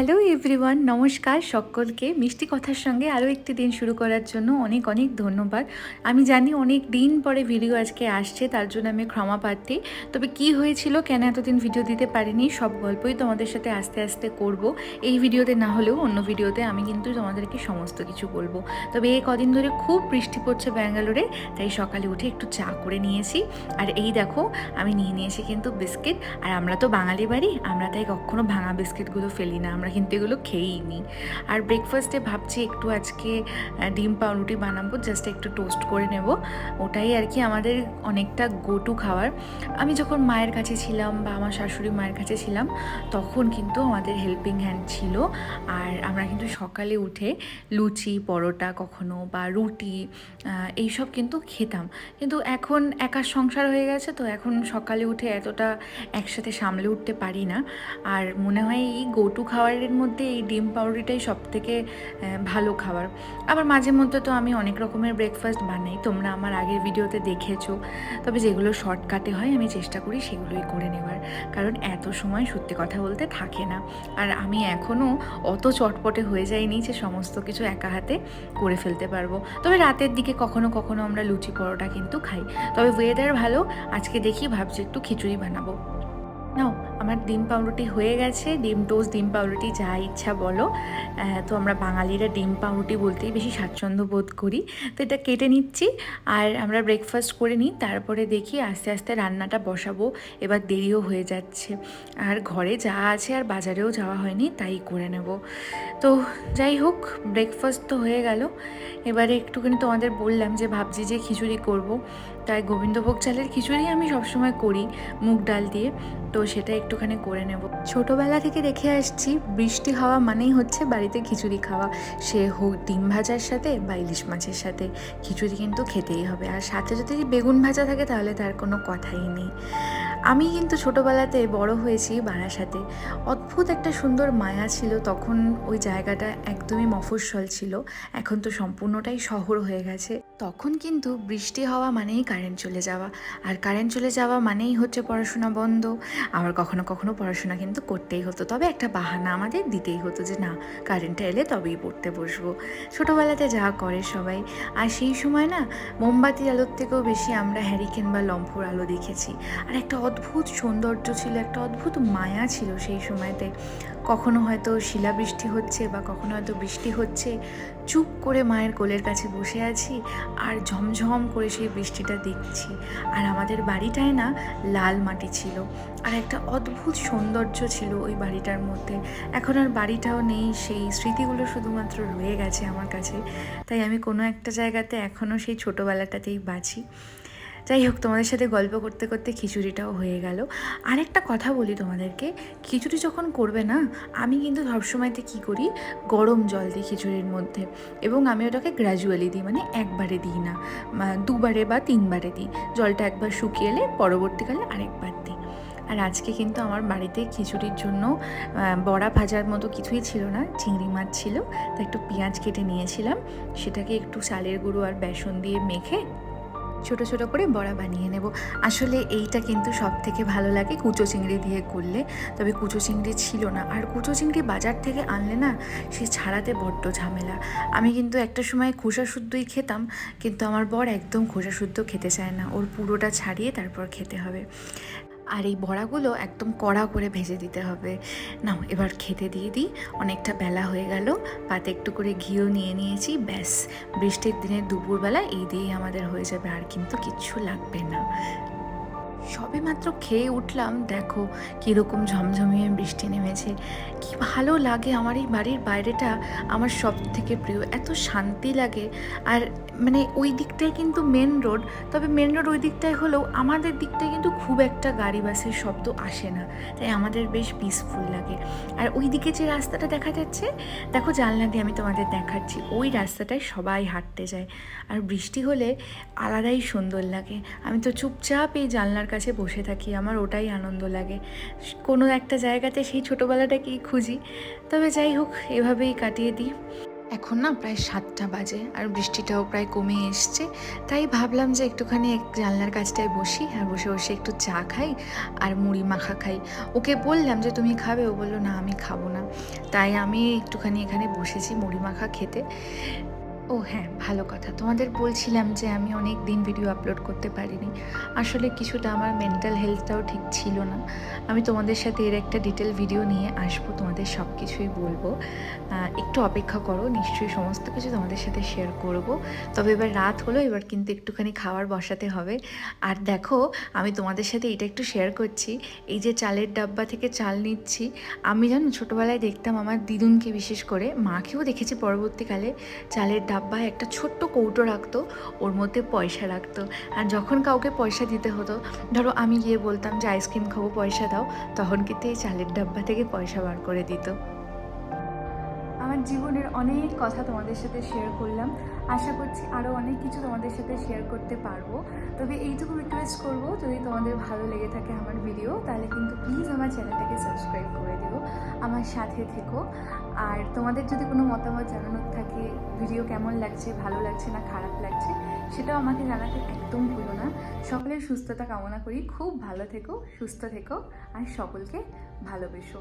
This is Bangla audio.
হ্যালো এভরিওয়ান, নমস্কার সকলকে। মিষ্টি কথার সঙ্গে আরও একটি দিন শুরু করার জন্য অনেক অনেক ধন্যবাদ। আমি জানি অনেক দিন পরে ভিডিও আজকে আসছে, তার জন্য আমি ক্ষমা প্রার্থী। তবে কি হয়েছিল, কেন এতদিন ভিডিও দিতে পারিনি, সব গল্পই তোমাদের সাথে আস্তে আস্তে করব। এই ভিডিওতে না হলেও অন্য ভিডিওতে আমি কিন্তু তোমাদেরকে সমস্ত কিছু বলব। তবে এই কদিন ধরে খুব বৃষ্টি পড়ছে ব্যাঙ্গালোরে, তাই সকালে উঠে একটু চা করে নিয়েছি। আর এই দেখো, আমি নিয়ে নিয়েছি কিন্তু বিস্কিট। আর আমরা তো বাঙালি বাড়ি, আমরা তাই কখনো ভাঙা বিস্কিটগুলো ফেলি না। আমরা কিন্তু এগুলো খেয়েই নিই আর ব্রেকফাস্টে ভাবছি একটু আজকে ডিম পাউরুটি বানাবো জাস্ট একটু টোস্ট করে নেব। ওটাই আর কি আমাদের অনেকটা গোটু খাওয়ার আমি যখন মায়ের কাছে ছিলাম বা আমার শাশুড়ি মায়ের কাছে ছিলাম, তখন কিন্তু আমাদের হেল্পিং হ্যান্ড ছিল। আর আমরা কিন্তু সকালে উঠে লুচি, পরোটা কখনো বা রুটি এইসব কিন্তু খেতাম। কিন্তু এখন একার সংসার হয়ে গেছে, তো এখন সকালে উঠে এতটা একসাথে সামলে উঠতে পারি না। আর মনে হয় এই গো টু খাবারের মধ্যে এই ডিম পাউরুটিটাই সব থেকে ভালো খাবার। আবার মাঝে মধ্যে তো আমি অনেক রকমের ব্রেকফাস্ট বানাই। তোমরা আমার আগের ভিডিওতে দেখেছ। তবে যেগুলো শর্টকাটে হয়, আমি চেষ্টা করি সেগুলোই করে নেবার কারণ এত সময় সত্যি কথা বলতে থাকে না। আর আমি এখনও অত চটপটে হয়ে যাইনি যে সমস্ত কিছু একা হাতে করে ফেলতে পারব। তবে রাতের দিকে কখনো কখনো আমরা লুচি পরোটা কিন্তু খাই। তবে ওয়েদার ভালো, আজকে দেখি ভাবছি একটু খিচুড়ি বানাবো। নাও, আমার ডিম পাউরুটি হয়ে গেছে। ডিম টোস্ট, ডিম পাউরুটি, যা ইচ্ছা বলো। তো আমরা বাঙালিরা ডিম পাউরুটি বলতেই বেশি স্বাচ্ছন্দ্য বোধ করি। তো এটা কেটে নিচ্ছি আর আমরা ব্রেকফাস্ট করে নিই। তারপরে দেখি আস্তে আস্তে রান্নাটা বসাবো। এবার দেরিও হয়ে যাচ্ছে। আর ঘরে যা আছে আর বাজারেও যাওয়া হয়নি, তাই করে নেব। তো যাই হোক ব্রেকফাস্ট তো হয়ে গেল। এবারে একটুখানি তোমাদের বললাম যে ভাবছি যে খিচুড়ি করব। তাই গোবিন্দভোগ চালের খিচুড়ি আমি সবসময় করি, মুগ ডাল দিয়ে। তো সেটা একটুখানি করে নেব। ছোটোবেলা থেকে দেখে আসছি, বৃষ্টি হওয়া মানেই হচ্ছে বাড়িতে খিচুড়ি খাওয়া। সে হোক ডিম ভাজার সাথে বা ইলিশ মাছের সাথে, খিচুড়ি কিন্তু খেতেই হবে। আর সাথে যদি বেগুন ভাজা থাকে তাহলে তার কোনো কথাই নেই। আমি কিন্তু ছোটোবেলাতে বড় হয়েছি বারাসাতে। অদ্ভুত একটা সুন্দর মায়া ছিল তখন ওই জায়গাটা একদমই মফস্বল ছিল। এখন তো সম্পূর্ণটাই শহর হয়ে গেছে। তখন কিন্তু বৃষ্টি হওয়া মানেই কারেন্ট চলে যাওয়া। আর কারেন্ট চলে যাওয়া মানেই হচ্ছে পড়াশোনা বন্ধ। আবার কখনো কখনো পড়াশোনা কিন্তু করতেই হতো। তবে একটা বাহানা আমাদের দিতেই হতো যে, না কারেন্টটা এলে তবেই পড়তে বসবো। ছোটোবেলাতে যা করে সবাই। আর সেই সময় না মোমবাতির আলোর থেকেও বেশি আমরা হ্যারিকেন বা লম্ফোর আলো দেখেছি। আর একটা অদ্ভুত সৌন্দর্য ছিল, একটা অদ্ভুত মায়া ছিল সেই সময়তে। কখনো হয়তো শিলাবৃষ্টি হচ্ছে বা কখনো হয়তো বৃষ্টি হচ্ছে। চুপ করে মায়ের কোলের কাছে বসে আছি আর ঝমঝম করে সেই বৃষ্টিটা দেখছি। আর আমাদের বাড়িটায় না লাল মাটি ছিল আর একটা অদ্ভুত সৌন্দর্য ছিল ওই বাড়িটার মধ্যে। এখন আর বাড়িটাও নেই, সেই স্মৃতিগুলো শুধুমাত্র রয়ে গেছে আমার কাছে। তাই আমি কোনো একটা জায়গাতে এখনও সেই ছোটোবেলাটাতেই বাঁচি। যাই হোক, তোমাদের সাথে গল্প করতে করতে খিচুড়িটাও হয়ে গেল। আরেকটা কথা বলি তোমাদেরকে, খিচুড়ি যখন করবে না, আমি কিন্তু সবসময়তে কী করি, গরম জল দিই খিচুড়ির মধ্যে এবং আমি ওটাকে গ্র্যাজুয়ালি দিই মানে একবারে দিই না দুবারে বা তিনবারে দিই। জলটা একবার শুকিয়ে এলে পরবর্তীকালে আরেকবার দিই। আর আজকে কিন্তু আমার বাড়িতে খিচুড়ির জন্য বড়া ভাজার মতো কিছুই ছিল না, চিংড়ি মাছ ছিল তা একটু পেঁয়াজ কেটে নিয়েছিলাম। সেটাকে একটু চালের গুঁড়ো আর বেসন দিয়ে মেখে ছোট ছোট করে বড়া বানিয়ে নেব। আসলে এইটা কিন্তু সব থেকে ভালো লাগে কুচো চিংড়ি দিয়ে করলে। তবে কুচো চিংড়ি ছিল না। আর কুচো চিংড়ি বাজার থেকে আনলে না, সে ছাড়াতে বড্ড ঝামেলা। আমি কিন্তু একটা সময় খোসা শুদ্ধই খেতাম, কিন্তু আমার বর একদম খোসা শুদ্ধ খেতে চায় না। ওর পুরোটা ছাড়িয়ে তারপর খেতে হবে। আর এই বড়াগুলো একদম কড়া করে ভেজে দিতে হবে। নাও, এবার খেতে দিয়ে দিই। অনেকটা বেলা হয়ে গেল, পাতে একটু করে ঘিও নিয়ে নিয়েছি, ব্যাস। বৃষ্টির দিনে দুপুরবেলা এই দিয়েই আমাদের হয়ে যাবে, আর কিন্তু কিচ্ছু লাগবে না। সবে মাত্র খেয়ে উঠলাম, দেখো কীরকম ঝমঝমিয়ে বৃষ্টি নেমেছে। কি ভালো লাগে আমার এই বাড়ির বাইরেটা, আমার সব থেকে প্রিয়। এত শান্তি লাগে। আর মানে ওই দিকটায় কিন্তু মেন রোড তবে মেন রোড ওই দিকটায় হলেও আমাদের দিকটায় কিন্তু খুব একটা গাড়ি বাসের শব্দ আসে না। তাই আমাদের বেশ পিসফুল লাগে। আর ওই দিকে যে রাস্তাটা দেখা যাচ্ছে, দেখো জানলা দিয়ে আমি তোমাদের দেখাচ্ছি, ওই রাস্তাটায় সবাই হাঁটতে যায়। আর বৃষ্টি হলে আলাদাই সুন্দর লাগে। আমি তো চুপচাপ এই জানলার কাছে বসে থাকি, আমার ওটাই আনন্দ লাগে। কোনো একটা জায়গাতে সেই ছোটোবেলাটাকেই খুঁজি। তবে যাই হোক, এভাবেই কাটিয়ে দিই। এখন না প্রায় সাতটা বাজে আর বৃষ্টিটাও প্রায় কমে এসছে। তাই ভাবলাম যে একটুখানি এক জানলার কাছটায় বসি আর বসে বসে একটু চা খাই আর মুড়ি মাখা খাই। ওকে বললাম যে, তুমি খাবে? ও বলল, না, আমি খাব না। তাই আমি একটুখানি এখানে বসেছি মুড়ি মাখা খেতে। ও হ্যাঁ ভালো কথা। তোমাদের বলছিলাম যে আমি অনেক দিন ভিডিও আপলোড করতে পারিনি। আসলে কিছুটা আমার মেন্টাল হেলথটাও ঠিক ছিল না। আমি তোমাদের সাথে এর একটা ডিটেল ভিডিও নিয়ে আসব, তোমাদের সব কিছুই বলব একটু অপেক্ষা করো, নিশ্চয়ই সমস্ত কিছু তোমাদের সাথে শেয়ার করব। তবে এবার রাত হলো, এবার কিন্তু একটুখানি খাবার বসাতে হবে। আর দেখো, আমি তোমাদের সাথে এটা একটু শেয়ার করছি। এই যে চালের ডাব্বা থেকে চাল নিচ্ছি, আমি জানো ছোটোবেলায় দেখতাম আমার দিদুনকে বিশেষ করে, মাকেও দেখেছি পরবর্তীকালে চালের ডাব্বায় একটা ছোট্ট কৌটো রাখতো, ওর মধ্যে পয়সা রাখতো। আর যখন কাউকে পয়সা দিতে হতো, ধরো আমি গিয়ে বলতাম যে, আইসক্রিম খাব, পয়সা দাও, তখন কিন্তু এই চালের ডাব্বা থেকে পয়সা বার করে দিত। আমার জীবনের অনেক কথা তোমাদের সাথে শেয়ার করলাম। আশা করছি আরও অনেক কিছু তোমাদের সাথে শেয়ার করতে পারব। তবে এইটুকু রিকোয়েস্ট করব, যদি তোমাদের ভালো লেগে থাকে আমার ভিডিও তাহলে কিন্তু প্লিজ আমার চ্যানেলটাকে সাবস্ক্রাইব করে দিও, আমার সাথে থেকো। আর তোমাদের যদি কোনো মতামত জানানোর থাকে ভিডিও কেমন লাগছে, ভালো লাগছে না, খারাপ লাগছে, সেটাও আমাকে জানাতে একদম ভুলো না। সকলের সুস্থতা কামনা করি, খুব ভালো থেকো, সুস্থ থেকো, আর সকলকে ভালোবেসো।